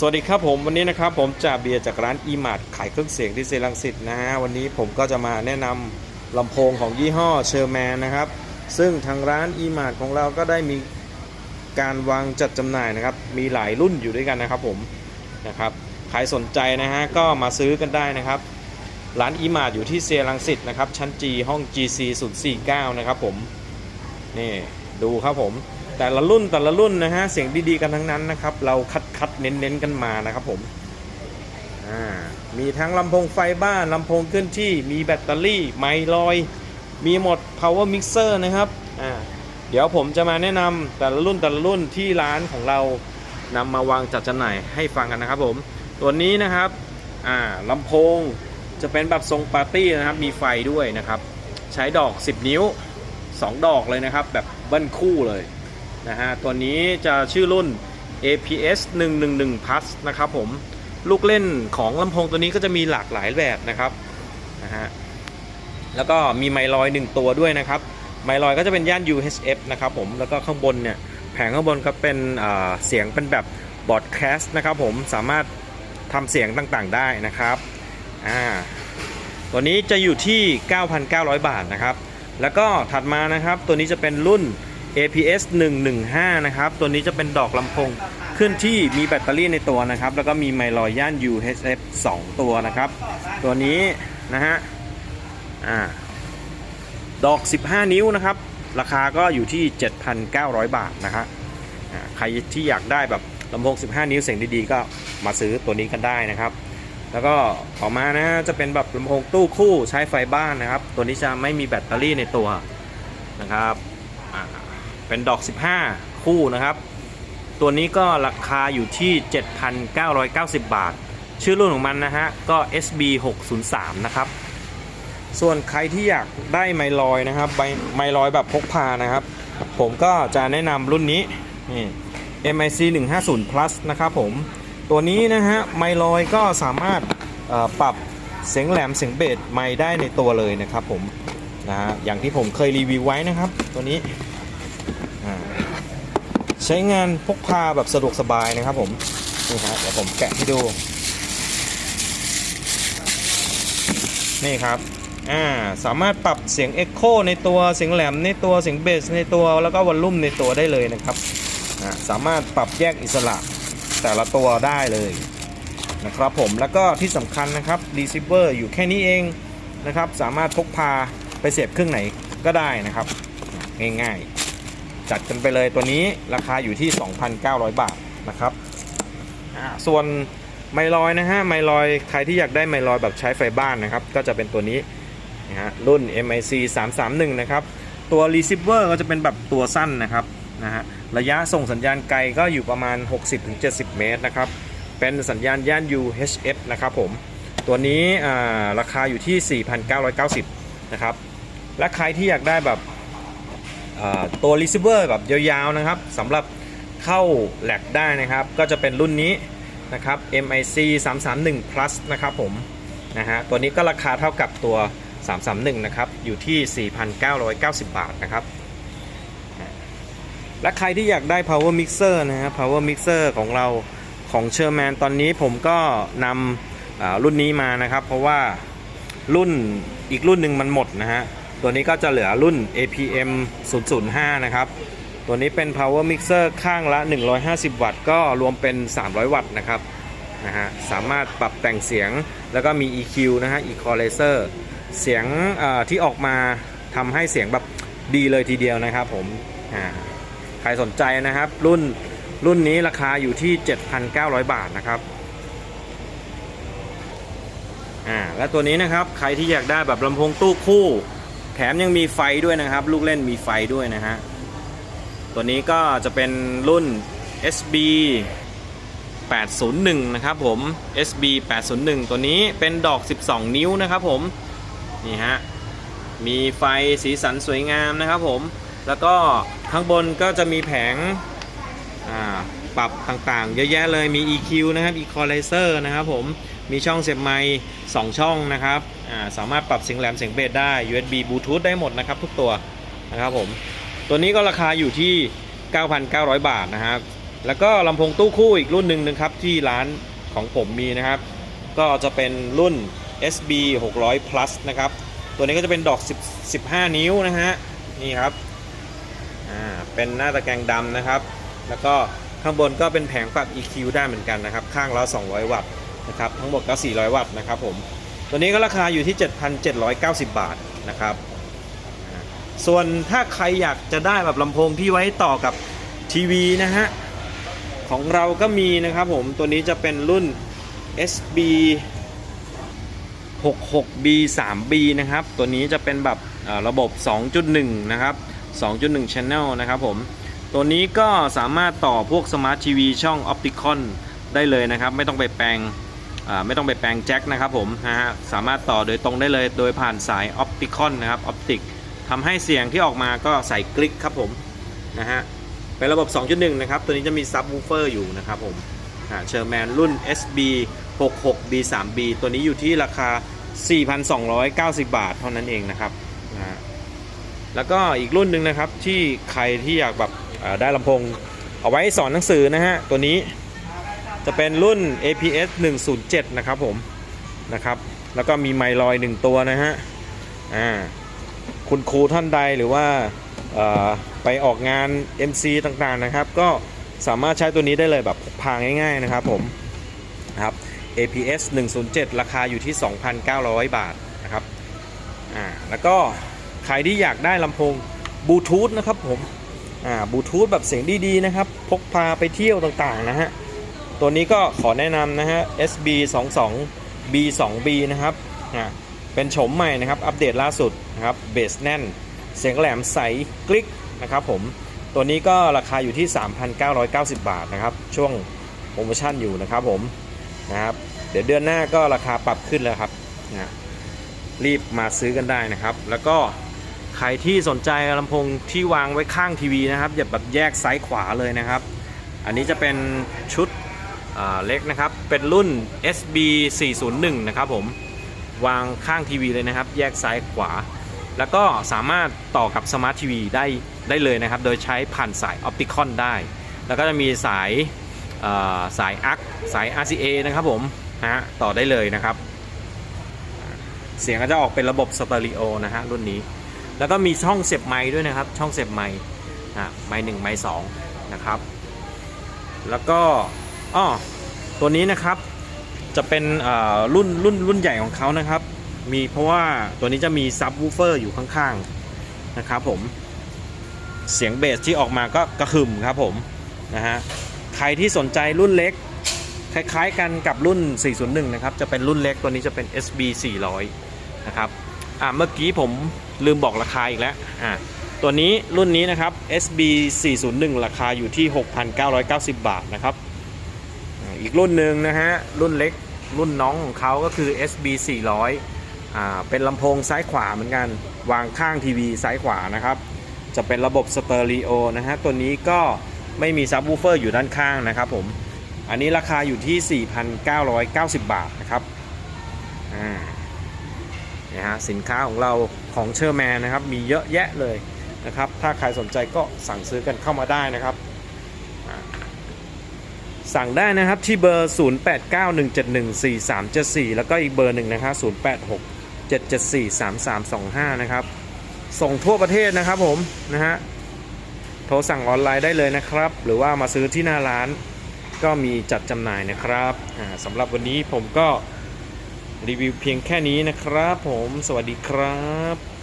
สวัสดีครับผมวันนี้นะครับผมจ่าเบียร์จากร้าน e m a r t ขายเครื่องเสียงที่เซรังสิตนะฮะวันนี้ผมก็จะมาแนะนำลำโพงของยี่ห้อเชอร์แมนนะครับ ซึ่งทางร้าน e m a r t ของเราก็ได้มีการวางจัดจำหน่ายนะครับ มีหลายรุ่นอยู่ด้วยกันนะครับผมนะครับใครสนใจนะฮะก็มาซื้อกันได้นะครับ ร้าน e m a r t อยู่ที่เซรังสิตนะครับชั้น G ห้อง GC 049 นะครับผมนี่ดูครับผม แต่ละรุ่นแต่ละรุ่นนะฮะเสียงดีๆกันทั้งนั้นนะครับ เราคัดคัดเน้นเน้นๆกันมานะครับผมอ่ามีทั้งลำโพงไฟบ้านลำโพงเคลื่อนที่มีแบตเตอรี่ไมค์ลอย มีหมด power mixer นะครับอ่าเดี๋ยวผมจะมาแนะนำแต่ละรุ่นแต่ละรุ่นที่ร้านของเรานำมาวางจัดจำหน่ายให้ฟังกันนะครับผม ตัวนี้นะครับอ่าลำโพงจะเป็นแบบทรงปาร์ตี้นะครับมีไฟด้วยนะครับ ใช้ดอก 10 นิ้ว 2 ดอกเลยนะครับ แบบเบิ้ลคู่เลย นะฮะตัวนี้จะชื่อรุ่น APS 111 Plus นะครับผมลูกเล่นของลำโพงตัวนี้ก็จะมีหลากหลายแบบนะครับนะฮะแล้วก็มีไมลอย1ตัวด้วยนะครับ ไมลอยก็จะเป็นย่าน UHF นะครับผมแล้วก็ข้างบนเนี่ยแผงข้างบนก็เป็นเสียงเป็นแบบบอดแคสต์นะครับผมสามารถทำเสียงต่างๆได้นะครับอ่าตัวนี้จะอยู่ที่ 9,900 บาทนะครับ แล้วก็ถัดมานะครับตัวนี้จะเป็นรุ่น APS 115 นะครับ ตัวนี้จะเป็นดอกลำโพงเคลื่อนที่มีแบตเตอรี่ในตัวนะครับ แล้วก็มีไมลอยย่าน UHF 2 ตัวนะครับ ตัวนี้นะฮะอ่าดอก 15 นิ้วนะครับ ราคาก็อยู่ที่ 7,900 บาทนะฮะใครที่อยากได้แบบลำโพง 15 นิ้วเสียงดีๆ ก็มาซื้อตัวนี้กันได้นะครับ แล้วก็ต่อมานะจะเป็นแบบลำโพงตู้คู่ใช้ไฟบ้านนะครับ ตัวนี้จะไม่มีแบตเตอรี่ในตัวนะครับ เป็นดอก 15 คู่นะครับ ตัวนี้ก็ราคาอยู่ที่ 7,990 บาท ชื่อรุ่นของมันนะฮะ ก็ SB 603นะครับ ส่วนใครที่อยากได้ไมลอยนะครับไมลอยแบบพกพานะครับ ผมก็จะแนะนำรุ่นนี้นี่ MIC 150 plus นะครับผม ตัวนี้นะฮะไมลอยก็สามารถปรับเสียงแหลมเสียงเบสไมค์ได้ในตัวเลยนะครับผมนะฮะอย่างที่ผมเคยรีวิวไว้นะครับ ตัวนี้ ใช้งานพกพาแบบสะดวกสบายนะครับผม นี่ฮะเดี๋ยวผมแกะให้ดู นี่ครับอ่าสามารถปรับเสียงเอ็กโคในตัวเสียงแหลมในตัวเสียงเบสในตัวแล้วก็วอลลุ่มในตัวได้เลยนะครับอ่าสามารถปรับแยกอิสระแต่ละตัวได้เลยนะครับผมแล้วก็ที่สำคัญนะครับรีเซิเวอร์อยู่แค่นี้เองนะครับ สามารถพกพาไปเสียบเครื่องไหนก็ได้นะครับ ง่ายๆ จัดกันไปเลยตัวนี้ราคาอยู่ที่ 2,900 บาทนะครับอ่าส่วนไมลอยนะฮะไมลอยใครที่อยากได้ไมลอยแบบใช้ไฟบ้านนะครับ ก็จะเป็นตัวนี้นะฮะรุ่น MIC 331 นะครับ ตัว receiver ก็จะเป็นแบบตัวสั้นนะครับนะฮะระยะส่งสัญญาณไกลก็อยู่ประมาณ 60-70 เมตรนะครับ เป็นสัญญาณย่าน UHF นะครับผม ตัวนี้อ่าราคาอยู่ที่ 4,990 นะครับ และใครที่อยากได้แบบ ตัว receiver แบบยาวๆนะครับสำหรับเข้าแหลกได้นะครับ ก็จะเป็นรุ่นนี้นะครับ MIC 331 plus นะครับผมนะฮะตัวนี้ก็ราคาเท่ากับตัว 331 นะครับ อยู่ที่ 4,990 บาทนะครับ และใครที่อยากได้ power mixer นะฮะ power mixer ของเราของเชอร์แมนตอนนี้ผมก็นำรุ่นนี้มานะครับ เพราะว่ารุ่นอีกรุ่นหนึ่งมันหมดนะฮะ ตัวนี้ก็จะเหลือรุ่น APM 005 นะครับ ตัวนี้เป็น power mixer ข้างละ 150 วัตต์ ก็รวมเป็น 300 วัตต์นะครับนะฮะสามารถปรับแต่งเสียงแล้วก็มี EQ นะฮะ equalizer เสียงอ่อที่ออกมาทำให้เสียงแบบดีเลยทีเดียวนะครับผมอ่าใครสนใจนะครับ รุ่นรุ่นนี้ราคาอยู่ที่ 7,900 บาทนะครับอ่าและตัวนี้นะครับใครที่อยากได้แบบลำโพงตู้คู่ แถมยังมีไฟด้วยนะครับ ลูกเล่นมีไฟด้วยนะฮะ ตัวนี้ก็จะเป็นรุ่น SB 801 นะครับผม SB 801 ตัวนี้เป็นดอก 12 นิ้วนะครับผม นี่ฮะ มีไฟสีสันสวยงามนะครับผม แล้วก็ข้างบนก็จะมีแผงปรับต่างๆ เยอะแยะเลยมี EQ นะครับ Equalizer นะครับผม มีช่องเสียบไมค์2ช่องนะครับ สามารถปรับเสียงแหลมเสียงเบสได้ USB Bluetooth ได้หมดนะครับทุกตัวนะครับผม ตัวนี้ก็ราคาอยู่ที่ 9,900 บาทนะครับ แล้วก็ลำโพงตู้คู่อีกรุ่นหนึ่งนะครับที่ร้านของผมมีนะครับ ก็จะเป็นรุ่น SB 600 plus นะครับ ตัวนี้ก็จะเป็นดอก 10 15 นิ้วนะฮะ นี่ครับ อ่า เป็นหน้าตะแกรงดำนะครับ แล้วก็ข้างบนก็เป็นแผงปรับ EQ ได้เหมือนกันนะครับ ข้างละ200 วัตต์นะครับ ทั้งหมดก็ 400 วัตต์นะครับผม ตัวนี้ก็ราคาอยู่ที่ 7,790 บาทนะครับ ส่วนถ้าใครอยากจะได้แบบลำโพงที่ไว้ต่อกับทีวีนะฮะ ของเราก็มีนะครับผม ตัวนี้จะเป็นรุ่น SB 66B 3B นะครับ ตัวนี้จะเป็นแบบเอ่อระบบ 2.1 นะครับ 2.1 Channel นะครับผม ตัวนี้ก็สามารถต่อพวก Smart TV ช่อง Opticon ได้เลยนะครับ ไม่ต้องไปแปลง ไม่ต้องไปแปลงแจ็คนะครับผมนะฮะสามารถต่อโดยตรงได้เลยโดยผ่านสาย Opticon นนะครับ Optic ทำให้เสียงที่ออกมาก็ใส่กลิกครับผมนะฮะเป็นระบบ 2.1 นะครับ ตัวนี้จะมีซับวูเฟอร์อยู่นะครับผมเชอร์แมนรุ่น SB 66B 3B ตัวนี้อยู่ที่ราคา 4,290 บาทเท่านั้นเองนะครับนะฮะแล้วก็อีกรุ่นหนึ่งนะครับที่ใครที่อยากแบบได้ลำโพงเอาไว้สอนหนังสือนะฮะตัวนี้ จะเป็นรุ่น APS 107 นะครับผมนะครับแล้วก็มีไมลอยหนึ่งตัวนะฮะอ่าคุณครูท่านใดหรือว่าเอ่อไปออกงาน MC ต่างๆนะครับ ก็สามารถใช้ตัวนี้ได้เลยแบบพกพาง่ายๆนะครับผมนะครับ APS 107 ราคาอยู่ที่ 2,900 บาทนะครับอ่าแล้วก็ใครที่อยากได้ลำโพงบลูทูธนะครับผมอ่าบลูทูธแบบเสียงดีๆนะครับ พกพาไปเที่ยวต่างๆนะฮะ ตัวนี้ก็ขอแนะนำนะฮะ SB 2 2 B 2 B นะครับอ่าเป็นโฉมใหม่นะครับ อัปเดตล่าสุดนะครับเบสแน่น เสียงแหลมใสกริกนะครับผมตัวนี้ก็ราคาอยู่ที่ 3,990 บาทนะครับ ช่วงโปรโมชั่นอยู่นะครับผมนะครับเดี๋ยวเดือนหน้าก็ราคาปรับขึ้นแล้วครับนะรีบมาซื้อกันได้นะครับ แล้วก็ใครที่สนใจลำโพงที่วางไว้ข้างทีวีนะครับ อย่าแบบแยกซ้ายขวาเลยนะครับ อันนี้จะเป็นชุด เล็กนะครับ เป็นรุ่น SB 401นะครับผม วางข้างทีวีเลยนะครับ แยกซ้ายขวา แล้วก็สามารถต่อกับสมาร์ททีวีได้ได้เลยนะครับ โดยใช้ผ่านสายออปติคอนได้ แล้วก็จะมีสายอ่อสายอักสาย RCA นะครับผมฮะต่อได้เลยนะครับ เสียงก็จะออกเป็นระบบสเตอริโอนะฮะรุ่นนี้ แล้วก็มีช่องเสียบไม้ด้วยนะครับ ช่องเสียบไม้นะไม้หนึ่งไม้สองนะครับ แล้วก็ อ้อตัวนี้นะครับจะเป็นรุ่นรุ่นรุ่นใหญ่ของเขานะครับ มีเพราะว่าตัวนี้จะมีซับวูเฟอร์อยู่ข้างๆนะครับผมเสียงเบสที่ออกมาก็กระหึ่มครับผมนะฮะใครที่สนใจรุ่นเล็ก คล้ายๆกันกับรุ่น 401 นะครับ จะเป็นรุ่นเล็กตัวนี้จะเป็น SB 400 นะครับอ่าเมื่อกี้ผมลืมบอกราคาอีกแล้วอ่าตัวนี้รุ่นนี้นะครับ SB 401 ราคาอยู่ที่ 6,990 บาทนะครับ อีกรุ่นหนึ่งนะฮะ รุ่นเล็กรุ่นน้องของเขาก็คือ SB 400อ่าเป็นลำโพงซ้ายขวาเหมือนกัน วางข้างทีวีซ้ายขวานะครับ จะเป็นระบบสเตอริโอนะฮะ ตัวนี้ก็ไม่มีซับวูเฟอร์อยู่ด้านข้างนะครับผม อันนี้ราคาอยู่ที่ 4,990 บาทนะครับอ่าเนี่ยฮะสินค้าของเราของเชอร์แมนนะครับ มีเยอะแยะเลยนะครับ ถ้าใครสนใจก็สั่งซื้อกันเข้ามาได้นะครับ สั่งได้นะครับที่เบอร์ 0891714374 แล้วก็อีกเบอร์หนึ่งนะครับ0867743325 นะครับ ส่งทั่วประเทศนะครับผมนะฮะ โทรสั่งออนไลน์ได้เลยนะครับ หรือว่ามาซื้อที่หน้าร้านก็มีจัดจำหน่ายนะครับสำหรับวันนี้ผมก็รีวิวเพียงแค่นี้นะครับผม สวัสดีครับ